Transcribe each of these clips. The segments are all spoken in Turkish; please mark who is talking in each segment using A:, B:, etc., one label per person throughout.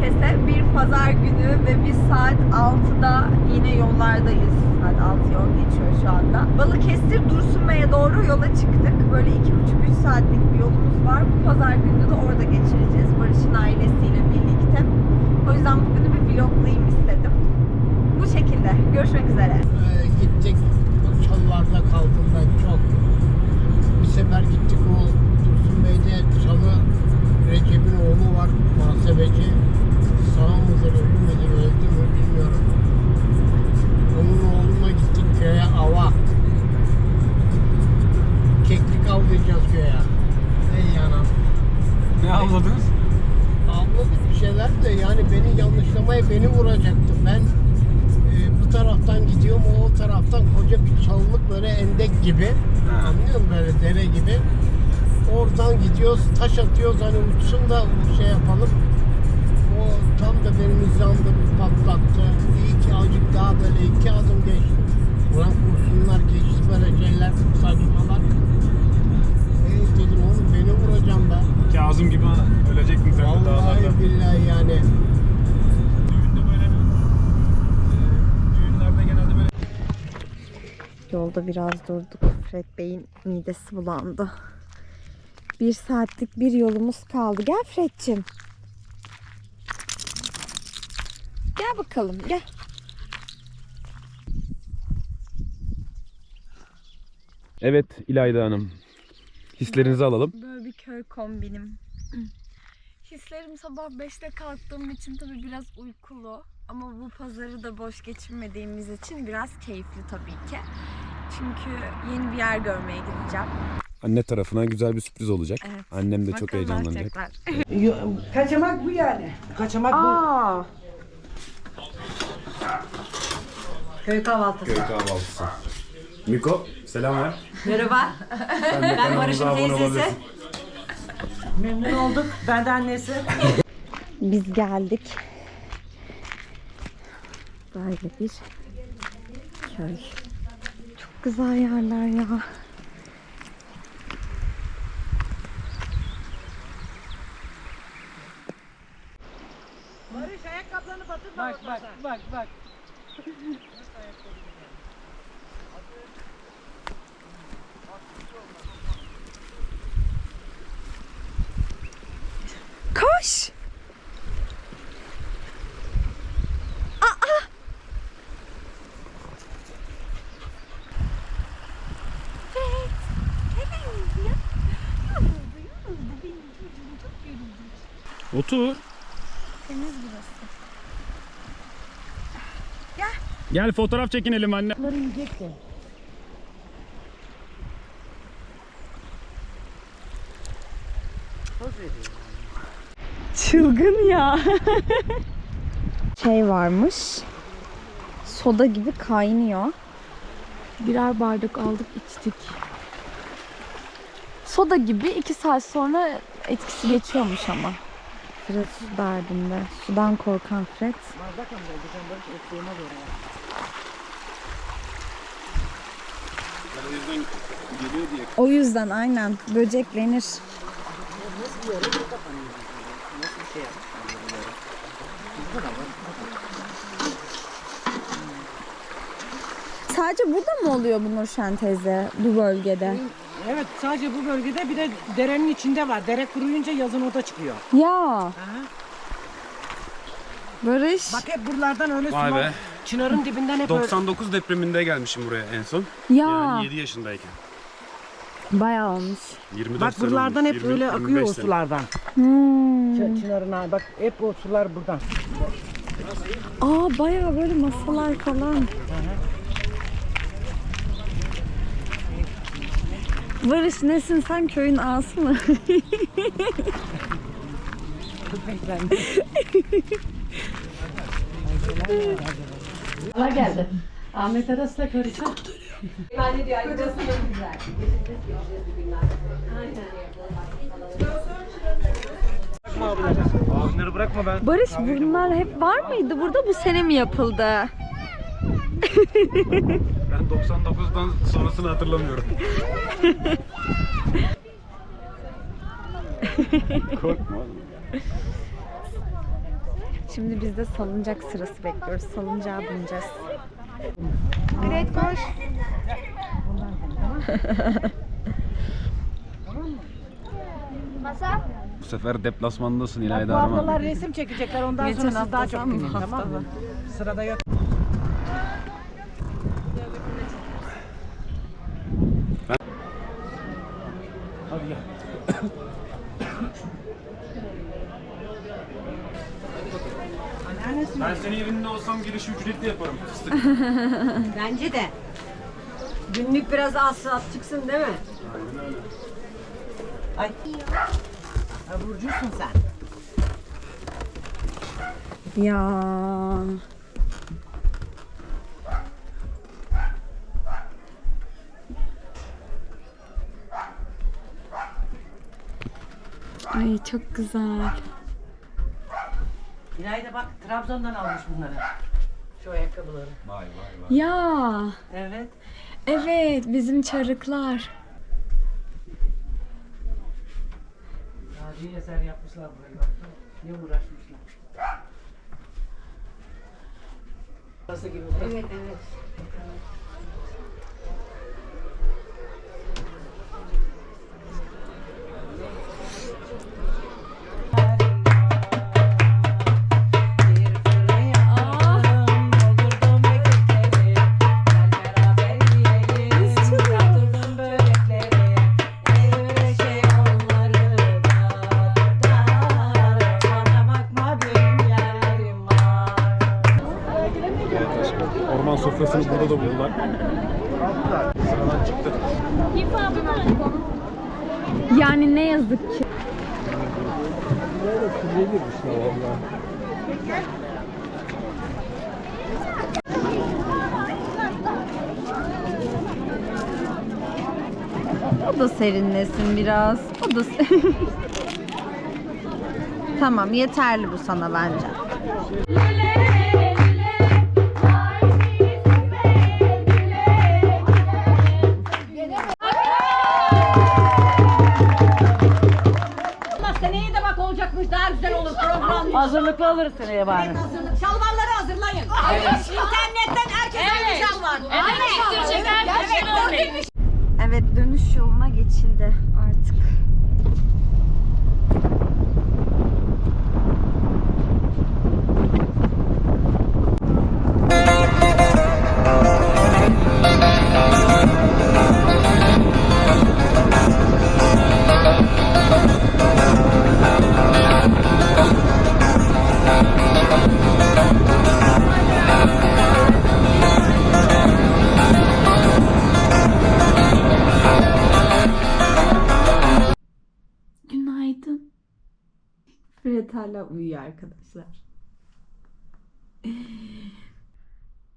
A: Balıkesir'e bir pazar günü ve biz saat 6'da yine yollardayız. Saat 6 yol geçiyor şu anda. Balıkesir Dursunbey'e doğru yola çıktık. Böyle 2,5-3 saatlik bir yolumuz var. Bu pazar günü de orada geçireceğiz. Barış'ın ailesiyle birlikte. O yüzden bugünü bir vloglayayım istedim. Bu şekilde. Görüşmek üzere.
B: Ee, gittik çalılarda kaldım ben çok. Bir sefer gittik o Dursun Bey'de çalı Recep'in oğlu var muhasebeci. Sağ mıdır ölü müdür öldü mü bilmiyorum. Onun oğluna gittik köye ava. Keklik avlayacağız köye. Ey yanam.
C: Ne avladınız?
B: Avladık bir şeyler de yani beni yanlışlamaya beni vuracaktı. Ben e, bu taraftan gidiyorum o, o taraftan koca bir çalılık böyle endek gibi.
C: Ha.
B: Anlıyor musun böyle dere gibi. Oradan gidiyoruz taş atıyoruz hani uçsun da şey yapalım.
C: Kazım gibi ölecektin sen de
B: Vallahi
C: dağlarda.
B: billahi yani.
C: Düğünde böyle e, düğünlerde genelde böyle
A: Yolda biraz durduk. Fred Bey'in midesi bulandı. Bir saatlik bir yolumuz kaldı. Gel Fred'cim. Gel bakalım gel.
C: Evet İlayda Hanım. Hislerinizi alalım.
A: Böyle bir köy kombinim. Hislerim sabah 5'te kalktığım için tabii biraz uykulu. Ama bu pazarı da boş geçirmediğimiz için biraz keyifli tabii ki. Çünkü yeni bir yer görmeye gideceğim.
C: Anne tarafına güzel bir sürpriz olacak.
A: Evet.
C: Annem de çok
A: Bakalım
C: heyecanlanacak.
D: Kaçamak bu yani. Kaçamak bu.
A: Aa,
D: Köy kahvaltısı.
C: Köy kahvaltısı. Miko selam ver.
E: Merhaba.
C: Sen de
E: Ben Barış'ın
C: kanalımıza abone
E: teyzesi.
C: olabilirsin.
D: Memnun olduk. Ben de annesi.
A: biz geldik. Böyle bir köy. Çok güzel yerler ya.
D: Bak bak bak bak.
A: Koş! Aa! Evet. Evet ya. Yoruldu, yoruldu. Benim çocuğum çok yoruldu.
C: Otur.
A: Temiz burası.
C: Gel fotoğraf çekinelim anne.
D: Bunları yiyecekti.
A: Çılgın ya. şey varmış. Soda gibi kaynıyor. Birer bardak aldık içtik. Soda gibi iki saat sonra etkisi geçiyormuş ama. Fred su derdinde. Sudan korkan Fred. O yüzden aynen böceklenir. Sadece burada mı oluyor bu Nurşen teyze bu bölgede?
D: Evet sadece bu bölgede bir de derenin içinde var. Dere kuruyunca yazın o da çıkıyor.
A: Ya Barış.
D: Bak hep buralardan öyle
C: Vay
D: sular.
C: be.
D: Çınarın dibinden hep öyle.
C: 99 depreminde gelmişim buraya en son.
A: ya
C: Yani 7 yaşındayken.
A: Bayağı olmuş.
C: 24
D: Bak
C: sene
D: buralardan
C: olmuş,
D: hep
C: 20,
D: öyle
C: 25
D: akıyor o
C: sene.
D: sulardan.
A: Hmm.
D: Ç- Çınarın bak hep o sular buradan.
A: Aa bayağı böyle masalar falan. Barış nesin sen köyün ağası mı?
F: Geldi. Ahmet Aras'la karışık.
C: Bunları bırakma ben.
A: Barış bunlar hep var mıydı burada bu sene mi yapıldı?
C: Ben 99'dan sonrasını hatırlamıyorum. Korkma.
A: Şimdi biz de salıncak sırası bekliyoruz. Salıncağa bineceğiz. Great koş.
C: Bu sefer deplasmandasın İlayda Arman.
D: ablalar resim çekecekler ondan
A: Geçen
D: sonra siz daha çok
A: hafta
D: tamam mı? Sırada yok.
C: Hadi gel. Ben senin yerinde olsam giriş ücretli yaparım. Fıstık.
E: Bence de. Günlük biraz az saat çıksın değil mi?
D: Ay. Ha, Burcusun sen.
A: Ya. Ay çok güzel.
D: İlayda bak Trabzon'dan almış bunları. Şu ayakkabıları.
C: Vay vay vay.
A: Ya.
D: Evet.
A: Evet bizim çarıklar.
D: Tarihi eser yapmışlar burayı bak. Ne uğraşmışlar. Burası gibi.
E: Evet evet.
C: Orman sofrasını burada da buldular. Sıradan çıktı.
A: Yani ne yazık ki. O da serinlesin biraz. O da Tamam yeterli bu sana bence.
D: Hazırlıklı oluruz seneye bari.
E: Hazırlık. Şalvarları hazırlayın. İnternetten herkes aynı şalvar. Evet.
A: Evet dönüş yoluna geçildi artık. Hala uyuyor arkadaşlar.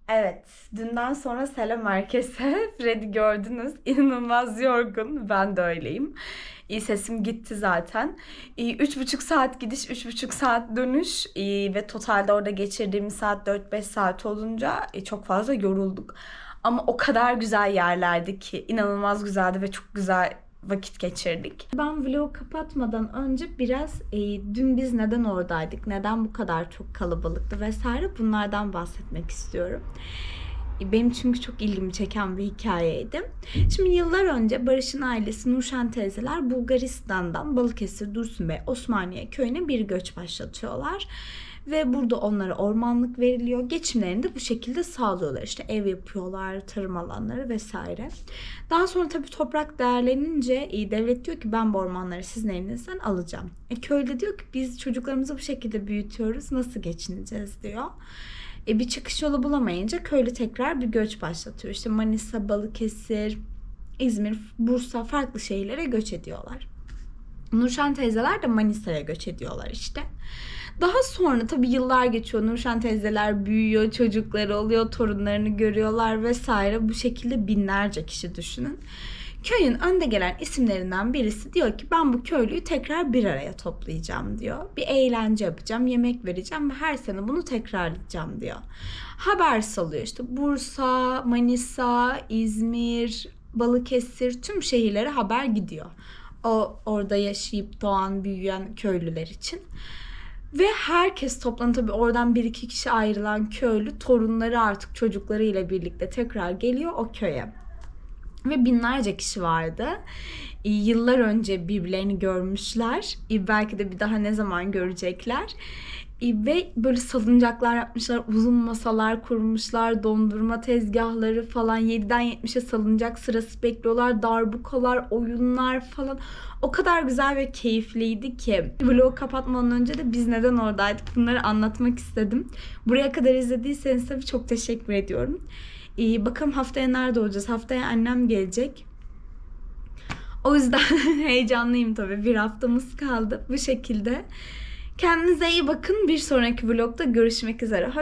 A: Evet, dünden sonra selam herkese. Fred'i gördünüz. İnanılmaz yorgun. Ben de öyleyim. İyi sesim gitti zaten. Üç buçuk saat gidiş, üç buçuk saat dönüş ve totalde orada geçirdiğimiz saat 4-5 saat olunca e, çok fazla yorulduk. Ama o kadar güzel yerlerdi ki inanılmaz güzeldi ve çok güzel vakit geçirdik. Ben vlogu kapatmadan önce biraz e, dün biz neden oradaydık, neden bu kadar çok kalabalıktı vesaire bunlardan bahsetmek istiyorum. E, Benim çünkü çok ilgimi çeken bir hikayeydi. Şimdi yıllar önce Barış'ın ailesi Nurşen teyzeler Bulgaristan'dan Balıkesir, Dursunbey, Osmaniye köyüne bir göç başlatıyorlar. Ve burada onlara ormanlık veriliyor. Geçimlerini de bu şekilde sağlıyorlar. İşte ev yapıyorlar, tarım alanları vesaire. Daha sonra tabii toprak değerlenince e, devlet diyor ki ben bu ormanları sizin elinizden alacağım. E, köy de diyor ki biz çocuklarımızı bu şekilde büyütüyoruz nasıl geçineceğiz diyor. E, bir çıkış yolu bulamayınca köylü tekrar bir göç başlatıyor. İşte Manisa, Balıkesir, İzmir, Bursa farklı şehirlere göç ediyorlar. Nurşen teyzeler de Manisa'ya göç ediyorlar işte. Daha sonra tabii yıllar geçiyor. Nurşen teyzeler büyüyor, çocukları oluyor, torunlarını görüyorlar vesaire. Bu şekilde binlerce kişi düşünün. Köyün önde gelen isimlerinden birisi diyor ki ben bu köylüyü tekrar bir araya toplayacağım diyor. Bir eğlence yapacağım, yemek vereceğim ve her sene bunu tekrarlayacağım diyor. Haber salıyor işte Bursa, Manisa, İzmir, Balıkesir tüm şehirlere haber gidiyor. O orada yaşayıp doğan, büyüyen köylüler için. Ve herkes toplandı tabii oradan bir iki kişi ayrılan köylü torunları artık çocuklarıyla birlikte tekrar geliyor o köye. Ve binlerce kişi vardı. E, Yıllar önce birbirlerini görmüşler. E, Belki de bir daha ne zaman görecekler. E, Ve böyle salıncaklar yapmışlar, uzun masalar kurmuşlar, dondurma tezgahları falan 7'den 70'e salıncak sırası bekliyorlar, darbukalar, oyunlar falan. O kadar güzel ve keyifliydi ki. Vlogu kapatmadan önce de biz neden oradaydık bunları anlatmak istedim. Buraya kadar izlediyseniz tabii çok teşekkür ediyorum. Ee, bakalım haftaya nerede olacağız? Haftaya annem gelecek. O yüzden heyecanlıyım tabii. Bir haftamız kaldı bu şekilde. Kendinize iyi bakın. Bir sonraki vlogda görüşmek üzere. Hoşça